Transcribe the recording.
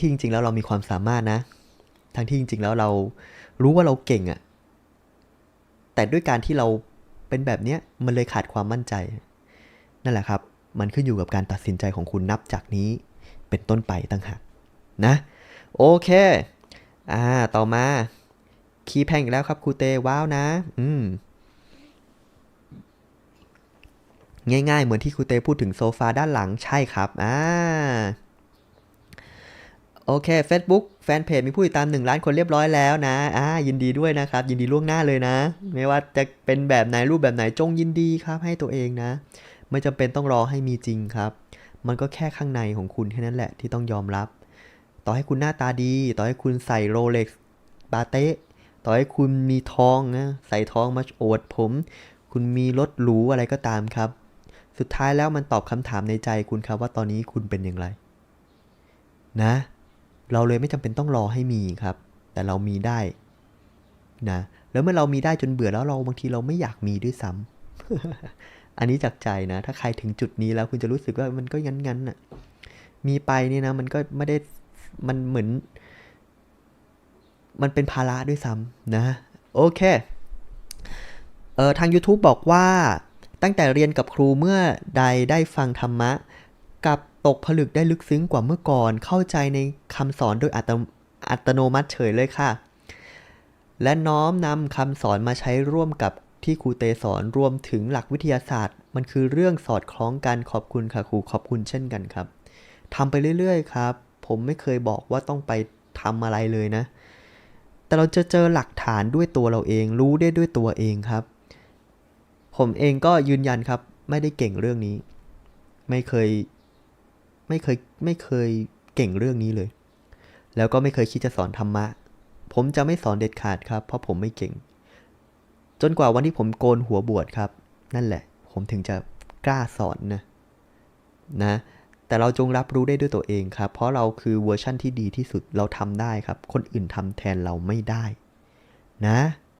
ที่จริงๆแล้วเรามีความสามารถนะ ทั้งที่จริงๆแล้วเรารู้ว่าเราเก่งอะแต่ด้วยการที่เราเป็นแบบเนี้ยมันเลยขาดความมั่นใจ นั่นแหละครับ มันขึ้นอยู่กับการตัดสินใจของคุณนับจากนี้เป็นต้นไปตั้งหากนะ โอเค อ่า ต่อมา คีย์แพงอีกแล้วครับครูเตว้าวนะ อืมง่ายๆ เหมือนที่ครูเตพูดถึงโซฟาด้านหลังใช่ครับ อ่า โอเค Facebook แฟนเพจมีผู้ติดตาม 1 ล้านคนเรียบร้อยแล้วนะอ่ายินดีด้วยนะครับ ยินดีล่วงหน้าเลยนะ ไม่ว่าจะเป็นแบบไหนรูปแบบไหนจงยินดีครับให้ตัวเองนะ ไม่จำเป็นต้องรอให้มีจริงครับ มันก็แค่ข้างในของคุณแค่นั้นแหละที่ต้องยอมรับ ต่อให้คุณหน้าตาดี ต่อให้คุณใส่โรเล็กซ์ปาเต้ต่อให้คุณมีทองนะใส่ทองมาโอดผม คุณมีรถหรูอะไรก็ตามครับ สุดท้ายแล้วมันตอบคำถามในใจคุณครับว่าตอนนี้คุณเป็นอย่างไร นะ เราเลยไม่จำเป็นต้องรอให้มีครับ แต่เรามีได้นะแล้วเมื่อเรามีได้จนเบื่อแล้วเราบางทีเราไม่อยากมีด้วยซ้ำอันนี้จากใจนะ ถ้าใครถึงจุดนี้แล้วคุณจะรู้สึกว่ามันก็งั้นๆน่ะมีไปเนี่ยนะมันก็ไม่ได้มันเหมือน มันเป็นภาระด้วยซ้ำนะ โอเคเออทาง YouTube บอกว่าตั้งแต่เรียนกับครูเมื่อใดได้ฟังธรรมะ กับ ตกผลึกได้ลึกซึ้งกว่าเมื่อก่อน เข้าใจในคำสอนโดยอัตโนอัตโนมัติเฉยเลยค่ะ และน้อมนำคำสอนมาใช้ร่วมกับที่ครูเตสอนรวมถึงหลักวิทยาศาสตร์ มันคือเรื่องสอดคล้องกันขอบคุณค่ะครูขอบคุณเช่นกันครับทำไปเรื่อยๆ ครับ ผมไม่เคยบอกว่าต้องไปทำอะไรเลยนะ แต่เราจะเจอหลักฐานด้วยตัวเราเอง รู้ได้ด้วยตัวเองครับ ผมเองก็ยืนยันครับ ไม่ได้เก่งเรื่องนี้ ไม่เคย ไม่เคยไม่เคยเก่งเรื่องนี้เลย แล้วก็ไม่เคยคิดจะสอนธรรมะ ผมจะไม่สอนเด็ดขาดครับ เพราะผมไม่เก่ง จนกว่าวันที่ผมโกนหัวบวชครับ นั่นแหละ ผมถึงจะกล้าสอนนะนะ แต่เราจงรับรู้ได้ด้วยตัวเองครับ เพราะเราคือเวอร์ชั่นที่ดีที่สุดเราทำได้ครับ คนอื่นทำแทนเราไม่ได้ นะ